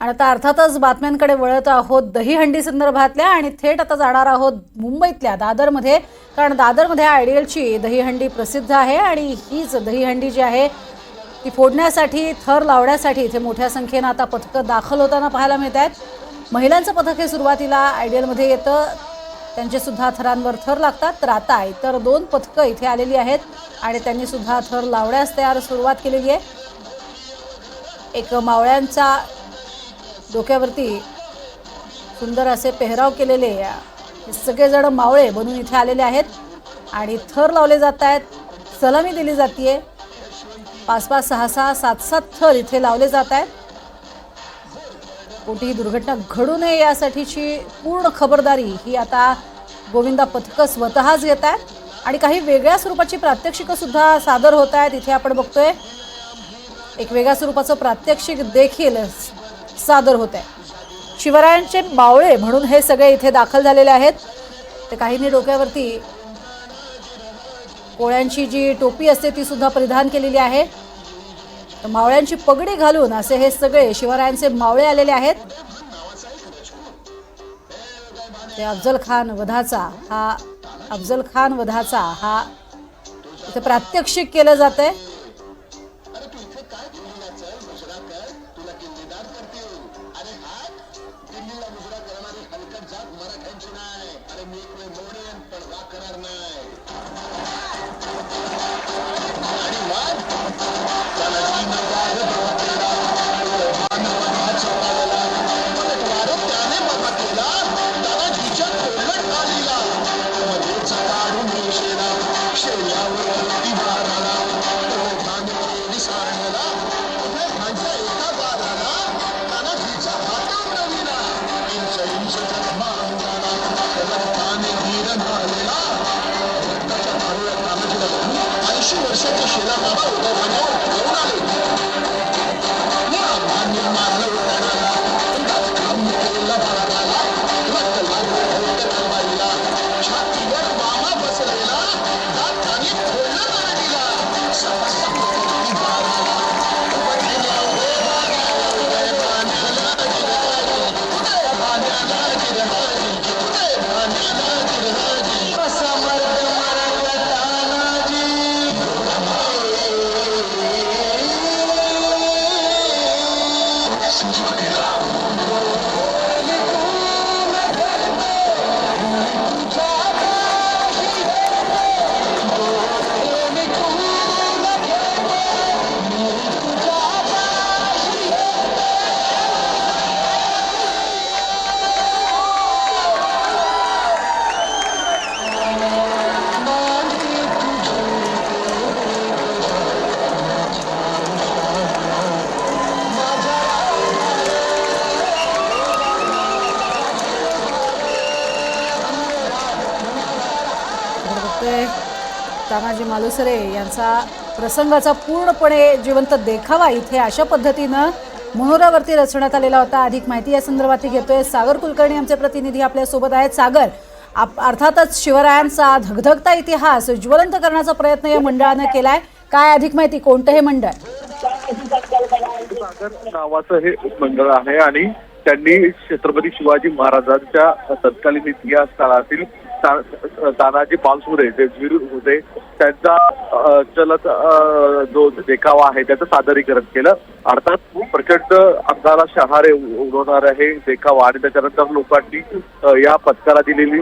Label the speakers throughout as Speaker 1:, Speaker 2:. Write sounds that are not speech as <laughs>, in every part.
Speaker 1: आणि आता अर्थातच बातम्यांकडे वळत आहोत दहीहंडी संदर्भातल्या आणि थेट आता जाणार आहोत मुंबईतल्या दादरमध्ये. कारण दादरमध्ये आयडियलची दहीहंडी प्रसिद्ध आहे आणि हीच दहीहंडी जी आहे ती फोडण्यासाठी थर लावण्यासाठी इथे मोठ्या संख्येनं आता पथकं दाखल होताना पाहायला मिळत आहेत महिलांचं पथक हे सुरुवातीला आयडियलमध्ये येतं. त्यांचेसुद्धा थरांवर थर लागतात तर आता इतर दोन पथकं इथे आलेली आहेत आणि त्यांनीसुद्धा थर लावण्यास तयार सुरुवात केलेली आहे. एक मावळ्यांचा डोक्यावरती सुंदर असे पेहराव केलेले हे सगळेजण मावळे बनून इथे आलेले आहेत. आणि थर लावले जात आहेत. सलामी दिली जाते पाच पाच सहा सहा सात सात थर इथे लावले जात आहेत. कोणतीही दुर्घटना घडू नये यासाठीची पूर्ण खबरदारी ही आता गोविंदा पथकं स्वतःच घेत आहेत. आणि काही वेगळ्या स्वरूपाची प्रात्यक्षिकं सुद्धा सादर होत आहेत. इथे आपण बघतोय. एक वेगळ्या स्वरूपाचं प्रात्यक्षिक देखील सादर होत आहे शिवरायांचे मावळे म्हणून हे सगळे इथे दाखल झालेले आहेत. ते काहींनी डोक्यावरती कोळ्यांची जी टोपी असते ती सुद्धा परिधान केलेली आहे. तर मावळ्यांची पगडी घालून असे हे सगळे शिवरायांचे मावळे आलेले आहेत. ते अफजल खान वधाचा हा अफजल खान वधाचा हा इथे प्रात्यक्षिक केलं जात आहे
Speaker 2: Thank <laughs> you.
Speaker 1: आपण तानाजी मालुसरे यांचा प्रसंगाचा पूर्णपणे जिवंत देखावा इथे अशा पद्धतीनं मनोरावरती रचण्यात आलेला होता. अधिक माहिती या संदर्भात घेतोय. सागर कुलकर्णी आमचे प्रतिनिधी आपल्यासोबत आहेत. सागर आप अर्थातच शिवरायांचा धगधगता इतिहास ज्वलंत करण्याचा प्रयत्न या मंडळानं केलाय. काय अधिक माहिती? कोणतं हे मंडळ
Speaker 3: नावाचं हे मंडळ आहे आणि त्यांनी छत्रपती शिवाजी महाराजांच्या तत्कालीन इतिहास काळातील तानाजी पालसुरे जे वीर होते त्यांचा चलत जो देखावा आहे त्याचं सादरीकरण केलं. अर्थात प्रचंड अंगाला शहारे उडवणारे हे देखावा आणि त्याच्यानंतर लोकांनी या पथकाला दिलेली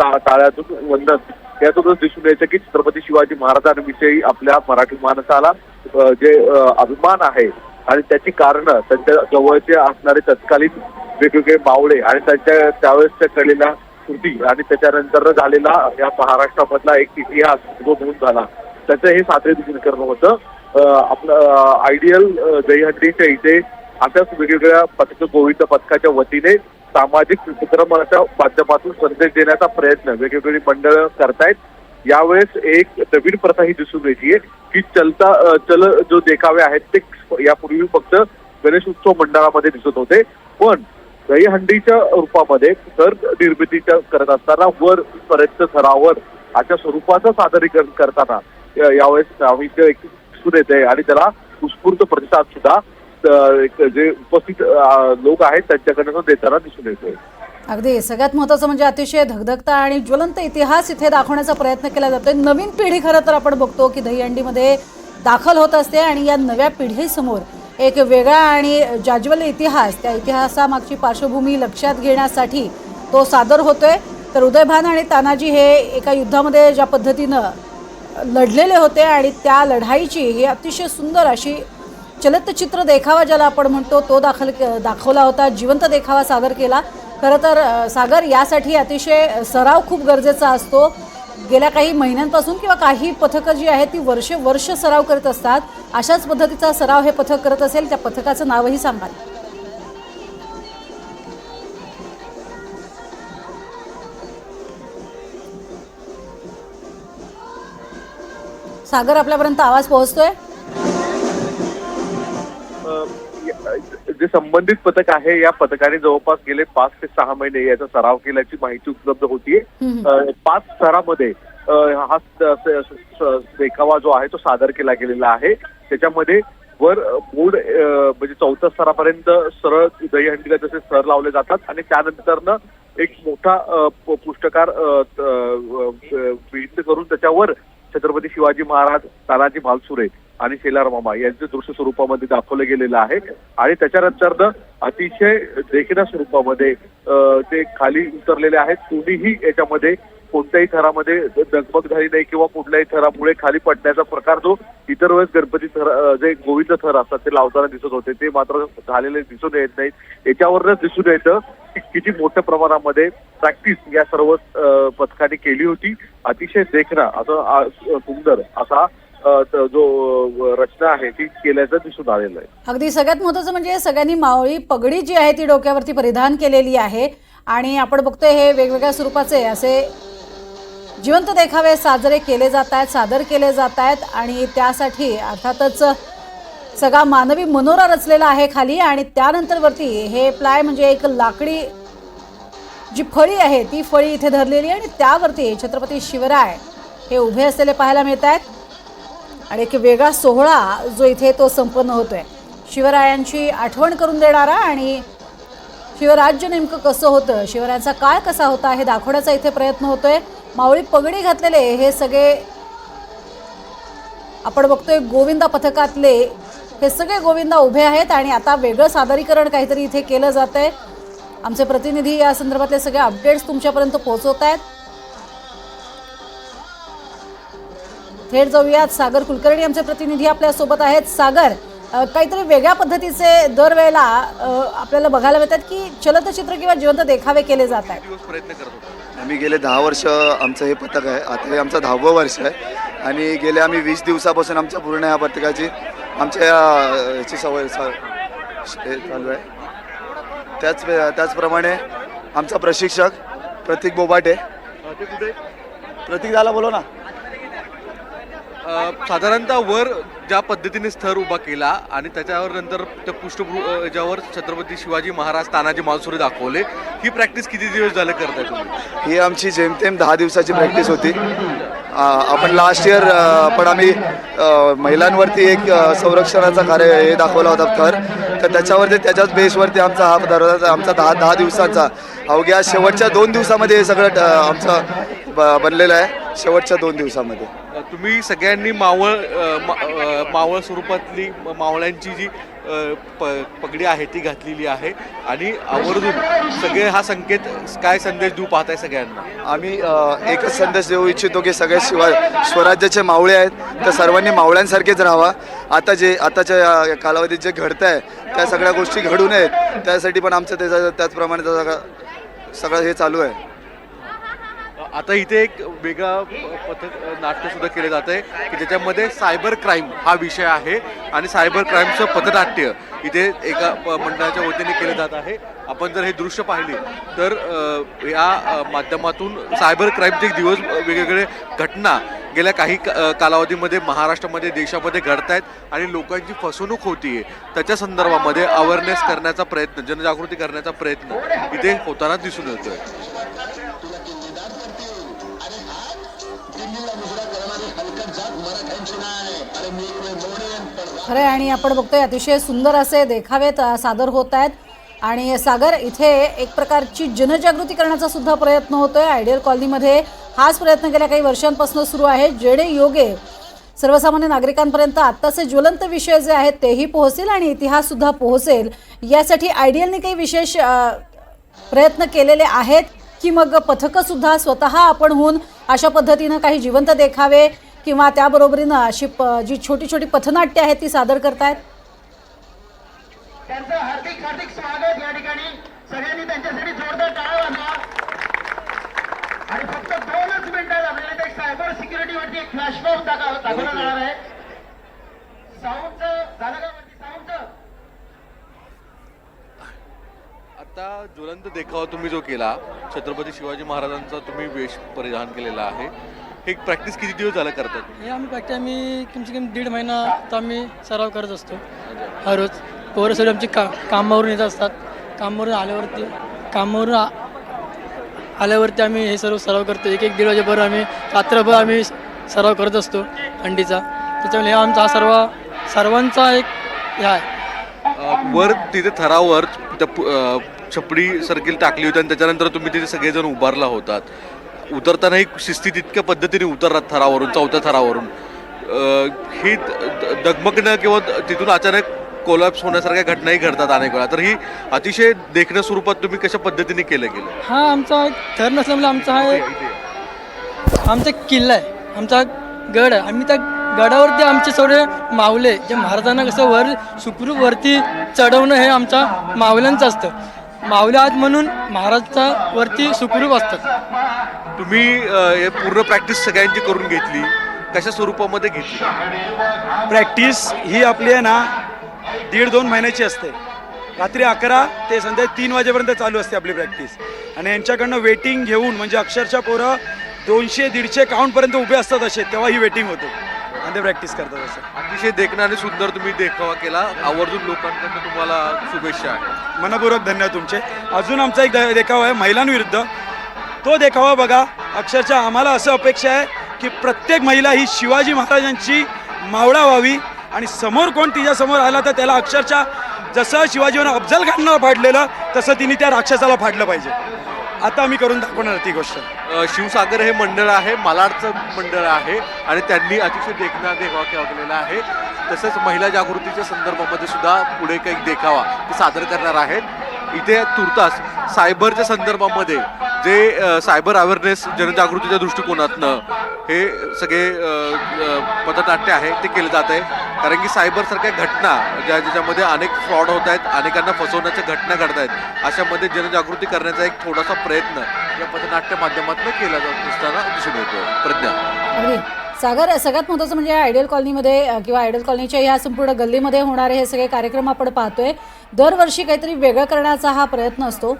Speaker 3: ताळ्यातून वंदन. यातूनच दिसून यायचं की छत्रपती शिवाजी महाराजांविषयी आपल्या मराठी माणसाला जे अभिमान आहे आणि त्याची कारणं त्यांच्या जवळचे असणारे तत्कालीन वेगवेगळे मावळे आणि त्यांच्या त्यावेळेसच्या कलेला कृती आणि त्याच्यानंतर झालेला या महाराष्ट्रामधला एक इतिहास जो नोंद झाला त्याचं हे सादरीकरण होतं. आपलं आयडियल दहीहंडीच्या इथे अशाच वेगवेगळ्या पथक गोविंद पथकाच्या वतीने सामाजिक उपक्रमाच्या माध्यमातून संदेश देण्याचा प्रयत्न वेगवेगळी मंडळ करतायत. यावेळेस एक नवीन प्रथा ही दिसून येते की चलता चल जो देखावे आहेत ते यापूर्वी फक्त गणेश उत्सव मंडळामध्ये दिसत होते. पण दहीहंडीच्या रूपामध्ये दर निर्मितीच्या करत असताना वर पर्यंत थरावर अशा स्वरूपाचं सादरीकरण करताना यावेळेस आम्ही ते एक दिसून येते आणि त्याला उत्स्फूर्त प्रतिसाद सुद्धा एक जे उपस्थित लोक आहेत त्यांच्याकडनं देताना दिसून येतोय.
Speaker 1: अगदी. सगळ्यात महत्त्वाचं म्हणजे अतिशय धगधगता आणि ज्वलंत इतिहास इथे दाखवण्याचा प्रयत्न केला जातोय. नवीन पिढी खरं तर आपण बघतो की दहीहंडीमध्ये दाखल होत असते आणि या नव्या पिढीसमोर एक वेगळा आणि जाज्वल इतिहास त्या इतिहासामागची पार्श्वभूमी लक्षात घेण्यासाठी तो सादर होतोय. तर उदयभान आणि तानाजी हे एका युद्धामध्ये ज्या पद्धतीनं लढलेले होते आणि त्या लढाईची ही अतिशय सुंदर अशी चलचित्र देखावा ज्याला आपण म्हणतो तो दाखल दाखवला होता जिवंत देखावा सादर केला. खरं तर सागर यासाठी अतिशय सराव खूप गरजेचा असतो. गेल्या काही महिन्यांपासून किंवा काही पथकं जी आहेत ती वर्षे वर्ष सराव करत असतात. अशाच पद्धतीचा सराव हे पथक करत असेल त्या पथकाचं नावही सांगाल. सागर आपल्यापर्यंत आवाज पोहोचतोय?
Speaker 3: जे संबंधित पथक आहे या पथकाने जवळपास गेले पाच ते सहा महिने याचा सराव केल्याची माहिती उपलब्ध होतीये. पाच स्तरामध्ये हा देखावा जो आहे तो सादर केला गेलेला आहे. त्याच्यामध्ये वर बोर्ड म्हणजे चौथ्या स्तरापर्यंत सरळ दहीहंडीला जसे स्तर लावले जातात आणि त्यानंतरनं एक मोठा पुष्टकार करून त्याच्यावर छत्रपती शिवाजी महाराज तानाजी भालसुरे आणि शेलार मामा यांचे दृश्य स्वरूपामध्ये दाखवलं गेलेलं आहे. आणि त्याच्यानंतर अतिशय देखण्या स्वरूपामध्ये ते खाली उतरलेले आहेत. कोणीही याच्यामध्ये कोणत्याही थरामध्ये दगमग झाली नाही किंवा कुठल्याही थरामुळे खाली पडण्याचा प्रकार जो इतर वेळेस गणपती थर जे गोविंद थर असतात ते लावताना दिसत होते. ते मात्र झालेले दिसून येत नाहीत. याच्यावरच दिसून येतं की किती मोठ्या प्रमाणामध्ये प्रॅक्टिस या सर्व पथकाने केली होती. अतिशय देखणा असं सुंदर असा जो रचना आहे ती केल्याचं दिसून आलेलं आहे.
Speaker 1: अगदी सगळ्यात महत्वाचं म्हणजे सगळ्यांनी मावळी पगडी जी आहे ती डोक्यावरती परिधान केलेली आहे. आणि आपण बघतोय हे वेगवेगळ्या स्वरूपाचे असे जिवंत देखावे साजरे केले जात आहेत सादर केले जात आहेत. आणि त्यासाठी अर्थातच सगळा मानवी मनोरा रचलेला आहे खाली. आणि त्यानंतर वरती हे प्लाय म्हणजे एक लाकडी जी फळी आहे ती फळी इथे धरलेली आहे. आणि त्यावरती छत्रपती शिवराय हे उभे असलेले पाहायला मिळत आहेत. आणि एक वेगळा सोहळा जो इथे तो संपन्न होतो आहे शिवरायांची आठवण करून देणारा आणि शिवराज्य नेमकं कसं होतं शिवरायांचा काळ कसा होता हे दाखवण्याचा इथे प्रयत्न होतोय. मावळी पगडी घातलेले हे सगळे आपण बघतोय गोविंदा पथकातले हे सगळे गोविंदा उभे आहेत आणि आता वेगळं सादरीकरण काहीतरी इथे केलं जात आहे आमचे प्रतिनिधी या संदर्भातले सगळे अपडेट्स तुमच्यापर्यंत पोहोचवत आहेत थेट जाऊयात. सागर कुलकर्णी आमचे प्रतिनिधी आपल्यासोबत आहेत. सागर काहीतरी वेगळ्या पद्धतीचे दरवेळेला आपल्याला बघायला मिळतात की चलचित्र किंवा जिवंत देखावे केले जात आहेत.
Speaker 4: दिवस प्रयत्न करत होतो.
Speaker 5: आम्ही गेले दहा वर्ष आमचं हे पथक आहे. आता हे आमचं दहावं वर्ष आहे. आणि गेले आम्ही वीस दिवसापासून आमच्या पूर्ण या पथकाची आमच्या याची सवय हे चालू आहे. त्याच त्याचप्रमाणे आमचा प्रशिक्षक प्रतीक बोबाटे. प्रतीक दाला बोलो ना.
Speaker 4: साधारणतः वर ज्या पद्धतीने स्थर उभा केला आणि त्याच्यावर नंतर त्या पृष्ठभू ज्यावर छत्रपती शिवाजी महाराज तानाजी मालसुरे दाखवले ही प्रॅक्टिस किती दिवस झालं करताय तुम्ही?
Speaker 5: ही आमची जेमतेम दहा दिवसाची प्रॅक्टिस होती. आपण लास्ट इयर पण आम्ही महिलांवरती एक संरक्षणाचा कार्य हे दाखवला होता थर. तर त्याच्यावरती त्याच्याच बेसवरती आमचा हा दररोज आमचा दहा दहा दिवसांचा. अवघ्या शेवटच्या दोन दिवसामध्ये हे सगळं आमचं ब- बनलेलं आहे. शेवटच्या दोन दिवसामध्ये.
Speaker 4: तुम्ही सगळ्यांनी मावळ मा- मावळ स्वरूपातली म- मावळ्यांची जी प- पगडी आहे ती घातलेली आहे. आणि आवर्जून सगळे हा संकेत काय संदेश देऊ पाहताय सगळ्यांना?
Speaker 5: आम्ही एकच संदेश देऊ इच्छितो की सगळे शिवा स्वराज्याचे मावळे आहेत तर सर्वांनी मावळ्यांसारखेच राहावा. आता जे आताच्या कालावधीत जे घडतं आहे त्या सगळ्या गोष्टी घडू नयेत. त्यासाठी पण आमचं त्याचा त्याचप्रमाणे त्याचा सगळं हे चालू आहे.
Speaker 4: आता इथे एक वेगळा पथक नाट्यसुद्धा केलं जात आहे की ज्याच्यामध्ये सायबर क्राईम हा विषय आहे आणि सायबर क्राईमचं पथनाट्य इथे एका प- मंडळाच्या वतीने केलं जात आहे. आपण जर हे दृश्य पाहिले तर या माध्यमातून सायबर क्राईमचे दिवस वेगवेगळे घटना गेल्या काही क- कालावधीमध्ये महाराष्ट्रामध्ये देशामध्ये घडत आहेत आणि लोकांची फसवणूक होतीये. त्याच्या संदर्भामध्ये अवेअरनेस करण्याचा प्रयत्न जनजागृती करण्याचा प्रयत्न इथे होताना दिसून येतोय.
Speaker 1: खरं आहे आणि आपण बघतोय अतिशय सुंदर असे देखावे त- सादर होत आहेत आणि सागर इथे एक प्रकारची जनजागृती करण्याचा सुद्धा प्रयत्न होतोय. आयडियल कॉलनीमध्ये हाच प्रयत्न गेल्या काही वर्षांपासून सुरू आहे. जेणे योगे सर्वसामान्य नागरिकांपर्यंत आत्ताचे ज्वलंत विषय जे आहेत तेही पोहोचेल आणि इतिहाससुद्धा पोहोचेल. यासाठी आयडियलने काही विशेष प्रयत्न केलेले आहेत की मग पथकंसुद्धा स्वतः आपण होऊन अशा पद्धतीनं काही जिवंत देखावे किंवा त्याबरोबरीनं अशी जी छोटी छोटी पथनाट्य आहेत ती सादर करतायत?
Speaker 2: त्यांचं हार्दिक हार्दिक स्वागत या ठिकाणी. सगळ्यांनी त्यांच्यासाठी जोरदार टाळा वाजवा. आणि फक्त दोनच मिनिटात आपल्याला ते सायबर सिक्युरिटी वरती एक दाखवला जाणार आहे. साऊंडचं झालं का वरती साऊंडचं
Speaker 4: आता ज्वलंत देखावा तुम्ही जो केला छत्रपती शिवाजी महाराजांचा तुम्ही वेश परिधान केलेला आहे. हे प्रॅक्टिस किती दिवस झालं करतात?
Speaker 6: हे आम्ही प्रॅक्टिस आम्ही कमसे कम दीड महिना तर आम्ही सराव करत असतो हर रोज. पोरं सगळी आमची का कामावरून येत असतात. कामावरून आल्यावरती कामावरून आ- आल्यावरती आम्ही हे सर्व सराव करतो. एक एक दीड वाजेपर्यंत आम्ही रात्रभर आम्ही सराव करत असतो थंडीचा. त्याच्यामुळे हा आमचा हा सर्व सर्वांचा एक हे आहे.
Speaker 4: अं, वर तिथे थरावर त्या पु- अं, छपडी सर्किल टाकली होती आणि त्याच्यानंतर तुम्ही तिथे सगळेजण उभारला होतात. उतरतानाही शिस्तीत इतक्या पद्धतीने उतरलात थरावरून चौथ्या थरावरून. ही द- द- डगमगणं किंवा तिथून अचानक कोलॅप्स होण्यासारख्या घटनाही घडतात अनेक वेळा. तर ही अतिशय देखण्या स्वरूपात तुम्ही कशा पद्धतीने केलं गेलं?
Speaker 6: हा आमचा थर नसल्यामुळे आमचा हा आमचा एक किल्ला आहे. आमचा गड आहे. आम्ही त्या गडावरती आमचे सगळे मावले जे महाराजांना कसं वर सुखरूप वरती चढवणं हे आमच्या मावल्यांचं असतं. मावले आहात म्हणून महाराजचा वरती सुखरूप असतात.
Speaker 4: तुम्ही हे पूर्ण प्रॅक्टिस सगळ्यांची करून घेतली. कशा स्वरूपामध्ये घेतली?
Speaker 7: प्रॅक्टिस ही आपली आहे ना दीड दोन महिन्याची असते. रात्री अकरा ते संध्याकाळी तीन वाजेपर्यंत चालू असते आपली प्रॅक्टिस. आणि यांच्याकडनं वेटिंग घेऊन म्हणजे अक्षरशः पोरं दोनशे दीडशे काउंटपर्यंत उभे असतात असे तेव्हा ही वेटिंग होते. आणि ते प्रॅक्टिस करतात असं.
Speaker 4: अतिशय देखणं आणि सुंदर तुम्ही देखावा केला. आवर्जून लोकांकडनं तुम्हाला शुभेच्छा आहे.
Speaker 7: मनपूर्वक धन्यवाद तुमचे. अजून आमचा एक देखावा आहे महिलांविरुद्ध. तो देखावा बघा. अक्षरशः आम्हाला असं अपेक्षा आहे की प्रत्येक महिला ही शिवाजी महाराजांची मावळा व्हावी आणि समोर कोण तिच्यासमोर आला तर त्याला अक्षरशः जसं शिवाजीनं अफजल खानला फाडलेलं तसं तिने त्या राक्षसाला फाडलं पाहिजे. आता आम्ही करून दाखवणार ती गोष्ट.
Speaker 4: शिवसागर हे मंडळ आहे मालाडचं मंडळ आहे आणि त्यांनी अतिशय देखणा देखावा केलेला आहे. तसंच महिला जागृतीच्या संदर्भामध्ये सुद्धा पुढे काही देखावा ते सादर करणार आहेत. इथे तुर्तास सायबरच्या संदर्भामध्ये जे सायबर अवेअरनेस जनजागृतीच्या दृष्टिकोनातनं हे सगळे पथनाट्य आहे ते केलं जात आहे. कारण की सायबरसारख्या घटना ज्या ज्याच्यामध्ये अनेक फ्रॉड होत आहेत अनेकांना फसवण्याच्या घटना घडत आहेत अशामध्ये जनजागृती करण्याचा एक थोडासा प्रयत्न या पथनाट्य माध्यमातून केला जात असताना दिसून येतो प्रज्ञा.
Speaker 1: सागर सगळ्यात महत्त्वाचं म्हणजे आयडियल कॉलनीमध्ये किंवा आयडियल कॉलनीच्या ह्या संपूर्ण गल्लीमध्ये होणारे हे सगळे कार्यक्रम आपण पाहतोय. दरवर्षी काहीतरी वेगळं करण्याचा हा प्रयत्न असतो.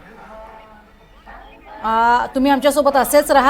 Speaker 1: तुम्ही आमच्यासोबत असेच राहा.